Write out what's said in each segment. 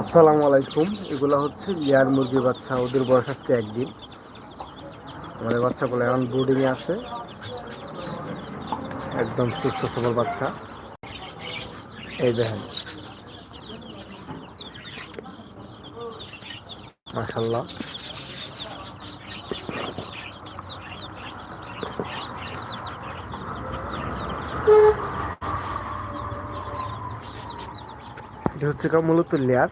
আসসালামু আলাইকুম। এগুলো হচ্ছে ইয়ার মুরগি বাচ্চা। ওদের বয়স আজকে একদিন। আমাদের বাচ্চাগুলো এখন বোর্ডিংয়ে আছে। একদম সুস্থ, সবল বাচ্চা। এই দেখেন। মাশাল্লাহ এটা হচ্ছে মূলত লেয়ার।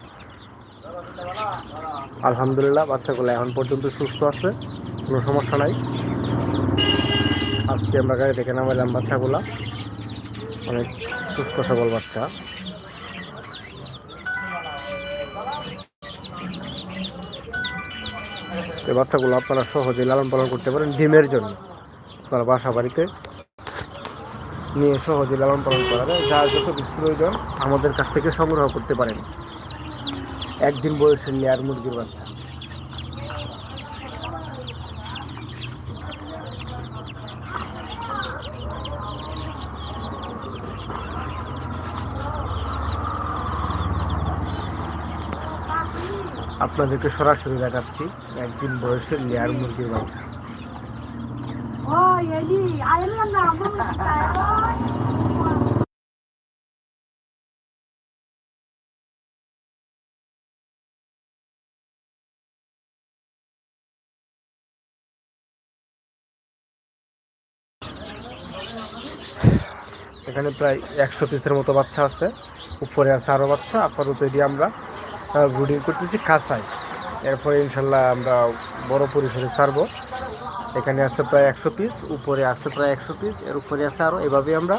আলহামদুলিল্লাহ, বাচ্চাগুলো এখন পর্যন্ত সুস্থ আছে, কোনো সমস্যা নাই। আজকে আমরা গাড়ি থেকে নামাইলাম বাচ্চাগুলা। অনেক সুস্থ, সবল বাচ্চা। এই বাচ্চাগুলো আপনারা সহজে লালন পালন করতে পারেন ডিমের জন্য। আপনার বাসা বাড়িতে নিয়ে সহজে লালন পালন করা যায় যার যত কিছু প্রয়োজন আমাদের কাছ থেকে সংগ্রহ করতে পারেন। একদিন বয়সের লেয়ার মুরগির বাচ্চা। আপনাদেরকে সরাসরি দেখাচ্ছি, একদিন বয়সের লেয়ার মুরগির বাচ্চা। এখানে প্রায় একশো পিসের মতো বাচ্চা আছে। উপরে আছে আরও বাচ্চা, আপাতত এটি আমরা ব্রুডিং করতেছি কাঁচাই এরপরে ইনশাল্লাহ আমরা বড় পরিসরে ছাড়বো। এখানে আছে প্রায় একশো পিস উপরে আছে প্রায় একশো পিস এর উপরে আছে আরও এভাবেই আমরা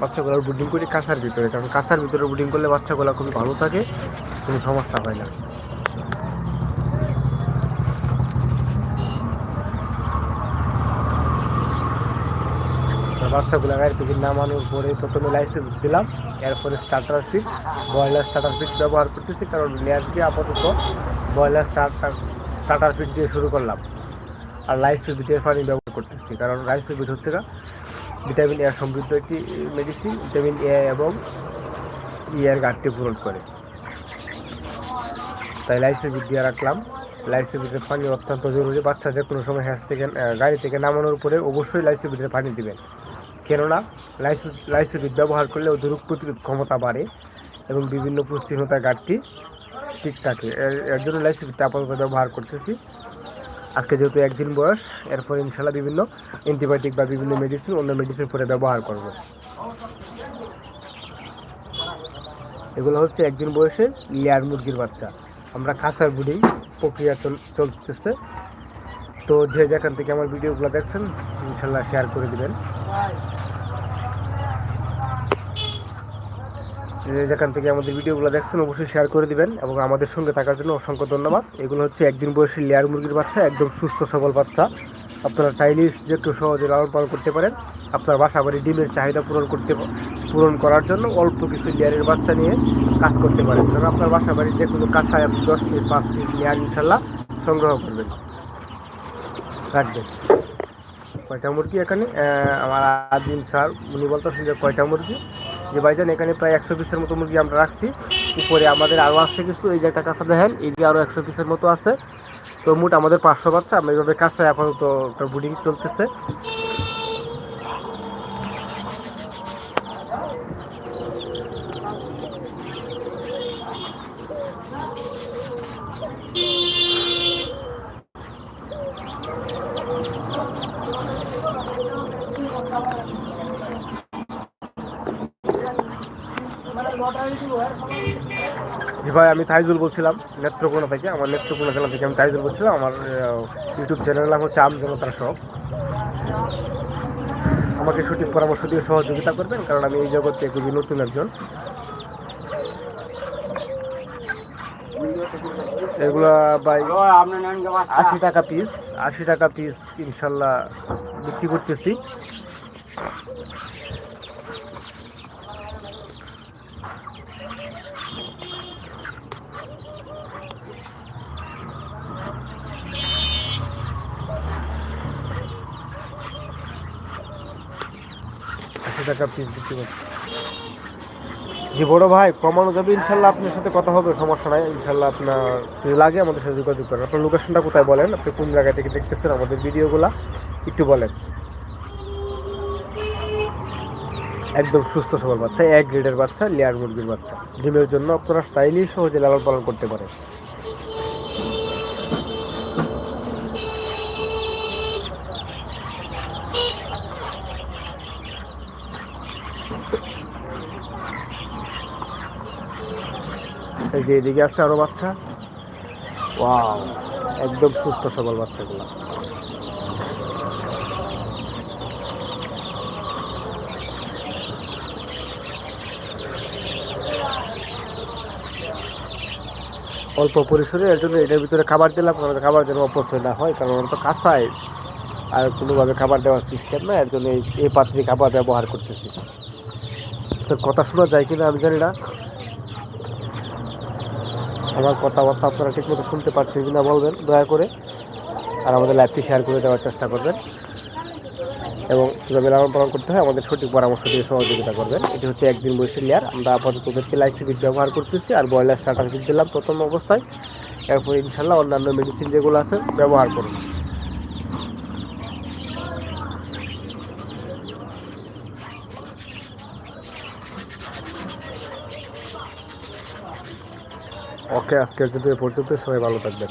বাচ্চাগুলোর ব্রুডিং করি কাঁচার ভিতরে, কারণ কাঁচার ভিতরে ব্রুডিং করলে বাচ্চাগুলো খুবই ভালো থাকে, কোনো সমস্যা হয় না। বাচ্চাগুলো গাড়ি থেকে নামানোর পরে প্রথমে লাইসেন্স দিলাম, এরপরে starter feed broiler starter feed ব্যবহার করতেছি, কারণ লেয়ারকে আপাতত ব্রয়লার স্টার্টার স্টার্টার ফিট দিয়ে শুরু করলাম। আর লাইসেন্স বিটের পানি ব্যবহার করতেছি। কারণ লাইসেন্স বিট হচ্ছে না ভিটামিন এ সমৃদ্ধ একটি মেডিসিন ভিটামিন এ এবং ই এর ঘাটতি পূরণ করে। তাই লাইসেন্স বিট দিয়ে রাখলাম। লাইসেন্স বিটের পানি অত্যন্ত জরুরি। বাচ্চা যে কোনো সময় হ্যাস থেকে গাড়ি থেকে নামানোর পরে অবশ্যই লাইসেন্স বিটের পানি দিবেন। কেননা লাইসোবিট ব্যবহার করলে রোগ প্রতিরোধ ক্ষমতা বাড়ে এবং বিভিন্ন পুষ্টিহীনতার ঘাটতি ঠিক থাকে। এর- জন্য লাইসোবিটটা আপাতত ব্যবহার করতেছি। আজকে যেহেতু একদিন বয়স, এরপর ইনশাল্লাহ বিভিন্ন অ্যান্টিবায়োটিক বা বিভিন্ন মেডিসিন অন্য মেডিসিন পরে ব্যবহার করব। এগুলো হচ্ছে একদিন বয়সে লেয়ার মুরগির বাচ্চা। আমরা কাঁচার বুড়ি প্রক্রিয়া চল- চলতেছে। তো যে যেখান থেকে আমার ভিডিওগুলো দেখছেন, ইনশাল্লাহ শেয়ার করে দিবেন যে যেখান থেকে আমাদের ভিডিওগুলো দেখছেন, অবশ্যই শেয়ার করে দিবেন এবং আমাদের সঙ্গে থাকার জন্য অসংখ্য ধন্যবাদ। এগুলো হচ্ছে একদিন বয়সী লেয়ার মুরগির বাচ্চা, একদম সুস্থ সবল বাচ্চা। আপনারা চাইলে যে একটু সহজে লালন পালন করতে পারেন। আপনার বাসা বাড়ি ডিমের চাহিদা পূরণ করতে, পূরণ করার জন্য অল্প কিছু লেয়ারের বাচ্চা নিয়ে কাজ করতে পারেন। কারণ আপনার বাসা বাড়ির যে কোনো কাঁচায় আপনি দশ পিস পাঁচ পিস লেয়ার ইনশাল্লাহ সংগ্রহ করবেন। রাখবেন। কয়টা মুরগি এখানে? আমার আদিম স্যার, উনি বলতেছেন যে কয়টা মুরগি? যে ভাইজান, এখানে প্রায় একশো পিসের মতো মুরগি আমরা রাখছি। উপরে আমাদের আরও আসছে কিছু, এই যে একটা কাঁচা দেখেন, এই যে আরও একশো পিসের মতো আছে। তো মোট আমাদের পাঁচশো বাচ্চা, আমরা এইভাবে কাঁচায় আপাতত একটা বুডিং চলতেছে। জি ভাই, আমি তাইজুল বলছিলাম, নেত্রকোনা থেকে, আমার নেত্রকোনা জেলা থেকে আমি তাইজুল বলছিলাম, আমার ইউটিউব চ্যানেলের নাম হচ্ছে আম জনতার সব আমাকে সঠিক পরামর্শ দিয়ে সহযোগিতা করবেন, কারণ আমি এই জগতে খুবই নতুন একজন। এগুলা ভাই, আশি টাকা পিস আশি টাকা পিস ইনশাল্লাহ বিক্রি করতেছি। টাকা পিস বিক্রি করছে। জি, বড় ভাই কমানো যাবে, ইনশাল্লাহ আপনার সাথে কথা হবে, সমস্যা নাই। ইনশাল্লাহ আপনার যদি লাগে আমাদের সাথে যোগাযোগ করেন। আপনার লোকেশনটা কোথায় বলেন? আপনি কোন জায়গা থেকে দেখতেছেন আমাদের ভিডিওগুলা, একটু বলেন। একদম সুস্থ সবল বাচ্চা এক গ্রেডের বাচ্চা লেয়ার মুরগির বাচ্চা। ডিমের জন্য আপনারা স্টাইলি সহজে লালন পালন করতে পারেন। এই যে এদিকে আছে আরও বাচ্চা। ওয়াও, একদম সুস্থ সবল বাচ্চাগুলো। অল্প পরিসরে, এর জন্য এটার ভিতরে খাবার দিলাম, কারণ খাবার যেন অপচয় না হয়, কারণ ওরা তো কাঁচায় আর কোনোভাবে খাবার দেওয়ার সিস্টেম না, এর জন্য এই পাত্রে খাবার ব্যবহার করতেছি। তো কথা শোনা যায় কিনা আমি জানি না। আমার কথাবার্তা আপনারা ঠিকমতো শুনতে পারছেন কিনা বলবেন, দয়া করে। আর আমাদের লাইভটি শেয়ার করে দেওয়ার চেষ্টা করবেন। এবং কীভাবে লালন পালন করতে হয়, আমাদের সঠিক পরামর্শ দিয়ে সহযোগিতা করবেন। এটি হচ্ছে একদিন বয়সের লেয়ার আমরা আপাতত ওদেরকে লাইসিবিট ব্যবহার করতেছি আর ব্রয়লার স্টার্টার দিলাম প্রথম অবস্থায়। এরপর ইনশাল্লাহ অন্যান্য মেডিসিন যেগুলো আছে, ব্যবহার করুন ওকে আজকের যদি পর্যন্ত সবাই ভালো থাকবেন।